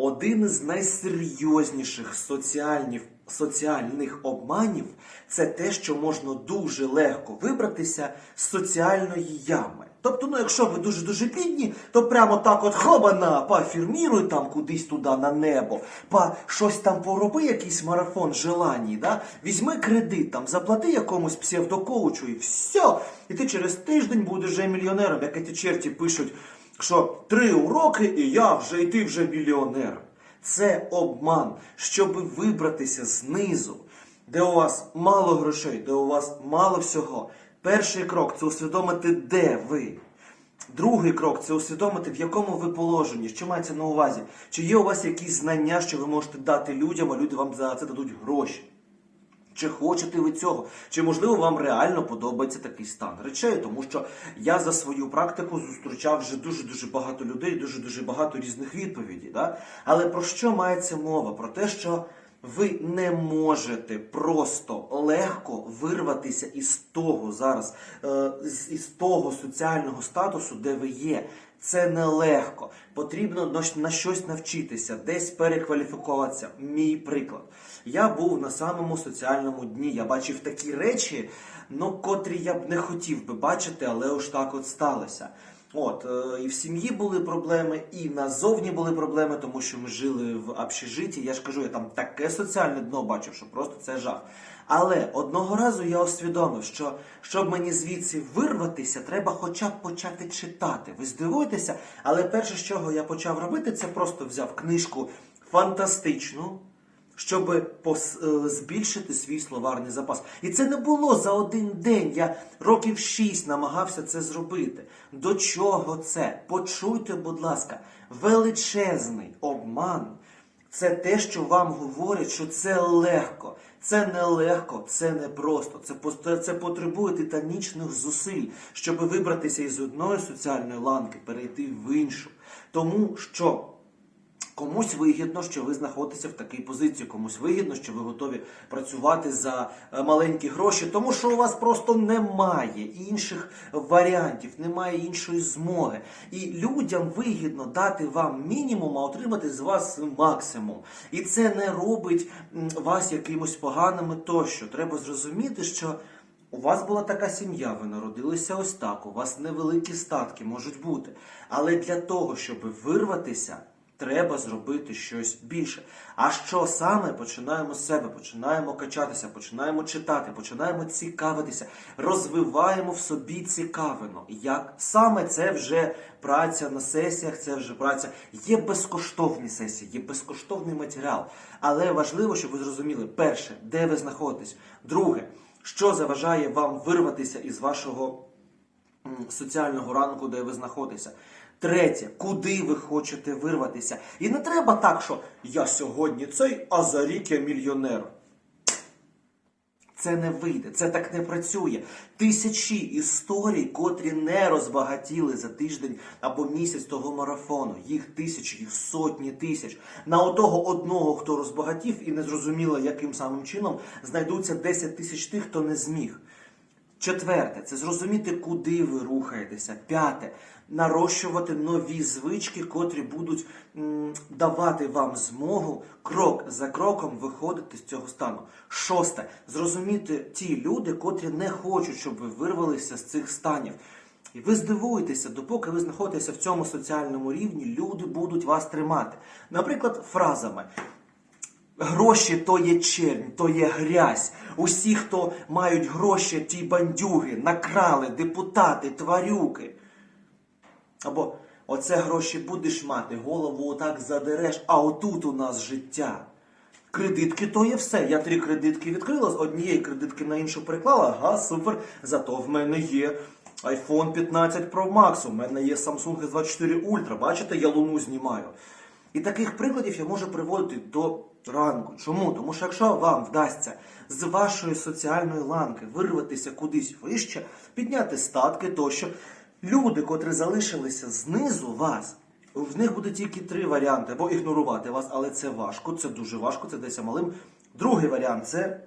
один із найсерйозніших соціальних, соціальних обманів це те, що можна дуже легко вибратися з соціальної ями. Тобто, ну, якщо ви дуже-дуже бідні, то прямо так от хобана, пофірміруй там кудись туди на небо, па щось там пороби, якийсь марафон желаній, да? візьми кредит, там, заплати якомусь псевдокоучу і все. І ти через тиждень будеш вже мільйонером, як ці черті пишуть, що три уроки і я вже, і ти вже мільйонер. Це обман, щоб вибратися знизу, де у вас мало грошей, де у вас мало всього. Перший крок це усвідомити, де ви. Другий крок це усвідомити, в якому ви положенні, що мається на увазі, чи є у вас якісь знання, що ви можете дати людям, а люди вам за це дадуть гроші. Чи хочете ви цього? Чи можливо вам реально подобається такий стан речей? Тому що я за свою практику зустрічав вже дуже дуже багато людей, дуже дуже багато різних відповідей. Да? Але про що мається мова? Про те, що ви не можете просто легко вирватися із того зараз, е, із того соціального статусу, де ви є. Це нелегко. Потрібно на щось навчитися, десь перекваліфікуватися. Мій приклад. Я був на самому соціальному дні. Я бачив такі речі, ну котрі я б не хотів би бачити, але ось так от сталося. От, е, і в сім'ї були проблеми, і назовні були проблеми, тому що ми жили в общежитті. Я ж кажу, я там таке соціальне дно бачив, що просто це жах. Але одного разу я усвідомив, що щоб мені звідси вирватися, треба хоча б почати читати. Ви здивуєтеся, але перше, з чого я почав робити, це просто взяв книжку фантастичну, щоб е, збільшити свій словарний запас. І це не було за один день. Я років шість намагався це зробити. До чого це? Почуйте, будь ласка, величезний обман. Це те, що вам говорять, що це легко. Це не легко, це не просто. Це, це потребує титанічних зусиль, щоб вибратися із одної соціальної ланки, перейти в іншу. Тому що Комусь вигідно, що ви знаходитеся в такій позиції, комусь вигідно, що ви готові працювати за е, маленькі гроші, тому що у вас просто немає інших варіантів, немає іншої змоги. І людям вигідно дати вам мінімум, а отримати з вас максимум. І це не робить вас якимось поганими тощо. Треба зрозуміти, що. У вас була така сім'я, ви народилися ось так, у вас невеликі статки можуть бути. Але для того, щоб вирватися, треба зробити щось більше. А що саме починаємо з себе, починаємо качатися, починаємо читати, починаємо цікавитися, розвиваємо в собі цікавино. Як саме це вже праця на сесіях, це вже праця. Є безкоштовні сесії, є безкоштовний матеріал. Але важливо, щоб ви зрозуміли, перше, де ви знаходитесь. Друге, що заважає вам вирватися із вашого соціального ранку, де ви знаходитеся. Третє, куди ви хочете вирватися. І не треба так, що я сьогодні цей, а за рік я мільйонер. Це не вийде, це так не працює. Тисячі історій, котрі не розбагатіли за тиждень або місяць того марафону. Їх тисячі, їх сотні тисяч. На отого одного, хто розбагатів і не зрозуміло, яким самим чином, знайдуться 10 тисяч тих, хто не зміг. Четверте це зрозуміти, куди ви рухаєтеся. П'яте нарощувати нові звички, котрі будуть м, давати вам змогу крок за кроком виходити з цього стану. Шосте зрозуміти ті люди, котрі не хочуть, щоб ви вирвалися з цих станів. І ви здивуєтеся, допоки ви знаходитеся в цьому соціальному рівні, люди будуть вас тримати. Наприклад, фразами. Гроші то є чернь, то є грязь. Усі, хто мають гроші, ті бандюги, накрали, депутати, тварюки. Або оце гроші будеш мати, голову отак задереш, а отут у нас життя. Кредитки то є все. Я три кредитки відкрила, з однієї кредитки на іншу переклала, ага, супер. Зато в мене є iPhone 15 Pro Max, у мене є Samsung S24 Ultra. Бачите, я луну знімаю. І таких прикладів я можу приводити до ранку. Чому? Тому що якщо вам вдасться з вашої соціальної ланки вирватися кудись вище, підняти статки тощо, люди, котрі залишилися знизу вас, в них буде тільки три варіанти: або ігнорувати вас, але це важко, це дуже важко, це десь малим. Другий варіант це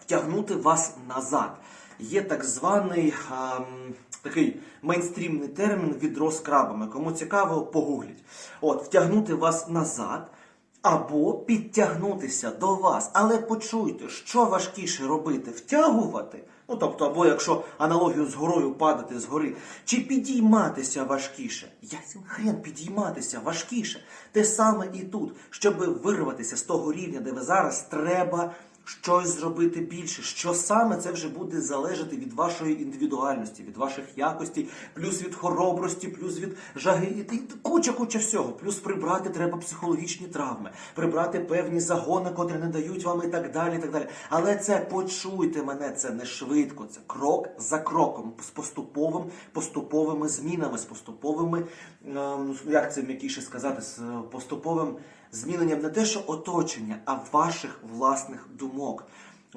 втягнути вас назад. Є так званий ам, такий мейнстрімний термін відро з крабами. Кому цікаво, погугліть. От, втягнути вас назад. Або підтягнутися до вас, але почуйте, що важкіше робити: втягувати, ну тобто, або якщо аналогію з горою падати з гори, чи підійматися важкіше. Ясен хрен підійматися важкіше. Те саме і тут, щоб вирватися з того рівня, де ви зараз, треба щось зробити більше. Що саме це вже буде залежати від вашої індивідуальності, від ваших якостей, плюс від хоробрості, плюс від жаги і і куча, куча всього. Плюс прибрати треба психологічні травми, прибрати певні загони, котрі не дають вам і так далі. і так далі. Але це почуйте мене, це не швидко, це крок за кроком, з поступовим, поступовими змінами, з поступовими, ем, як це м'якіше сказати, з е, поступовим зміненням не те, що оточення, а ваших власних думок.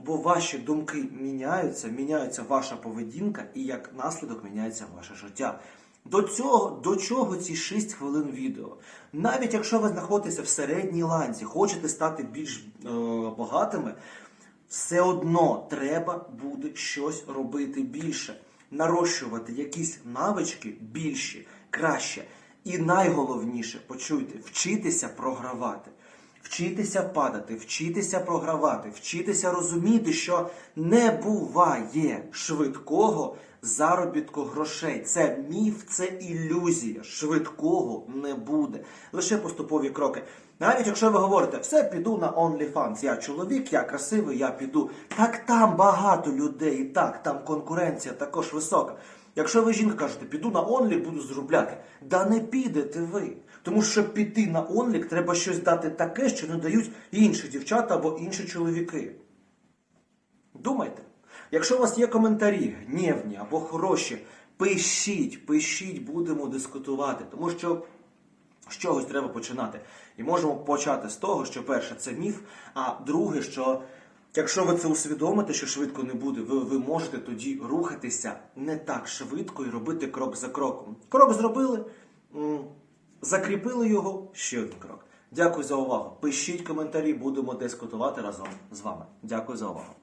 Бо ваші думки міняються, міняється ваша поведінка, і як наслідок міняється ваше життя. До цього, до чого ці 6 хвилин відео? Навіть якщо ви знаходитеся в середній ланці, хочете стати більш е, багатими, все одно треба буде щось робити більше, нарощувати якісь навички більші, краще. І найголовніше, почуйте, вчитися програвати. Вчитися падати, вчитися програвати, вчитися розуміти, що не буває швидкого заробітку грошей. Це міф, це ілюзія. Швидкого не буде. Лише поступові кроки. Навіть якщо ви говорите, все, піду на OnlyFans, я чоловік, я красивий, я піду. Так там багато людей, так, там конкуренція також висока. Якщо ви жінка кажете, піду на онлік, буду зробляти, да не підете ви. Тому що щоб піти на онлік, треба щось дати таке, що не дають інші дівчата або інші чоловіки. Думайте. Якщо у вас є коментарі, гнівні або хороші, пишіть, пишіть, будемо дискутувати. Тому що з чогось треба починати. І можемо почати з того, що перше це міф, а друге, що якщо ви це усвідомите, що швидко не буде, ви, ви можете тоді рухатися не так швидко і робити крок за кроком. Крок зробили, закріпили його, ще один крок. Дякую за увагу. Пишіть коментарі, будемо дискутувати разом з вами. Дякую за увагу.